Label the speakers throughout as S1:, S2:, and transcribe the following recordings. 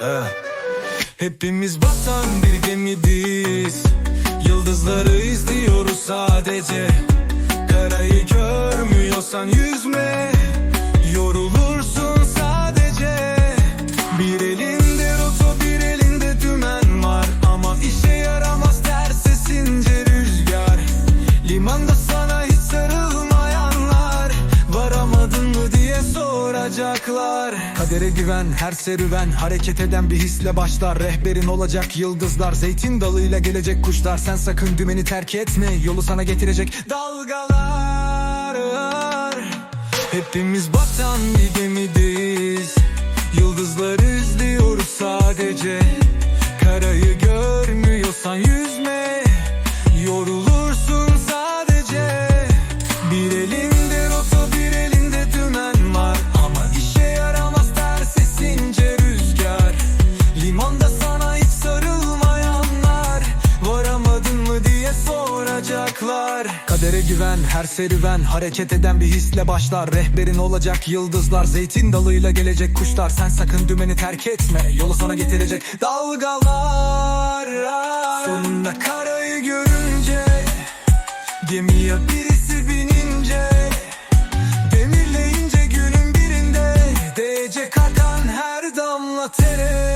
S1: Eh. Hepimiz batan bir gemideyiz. Yıldızları izliyoruz sadece. Karayı görmüyorsan yüzme. Yorulursun sadece. Bir elinde roto bir elinde dümen var. Ama işe yaramaz ters esince rüzgar. Limanda sana soracaklar Kadere güven her serüven Hareket eden bir hisle başlar. Rehberin olacak yıldızlar Zeytin dalıyla gelecek kuşlar. Sen sakın dümeni terk etme Yolu sana getirecek dalgalar. Hepimiz batan bir gemideyiz Kadere güven her serüven Hareket eden bir hisle başlar. Rehberin olacak yıldızlar Zeytin dalıyla gelecek kuşlar. Sen sakın dümeni terk etme Yolu sana getirecek dalgalar. Sonunda karayı görünce Gemiye birisi binince Demirleyince günün birinde Değecek akan her damla tere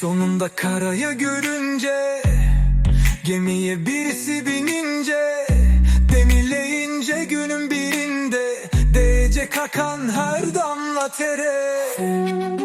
S1: Sonunda karaya görünce Gemiye birisi binince Demirleyince günün birinde Değecek akan her damla tere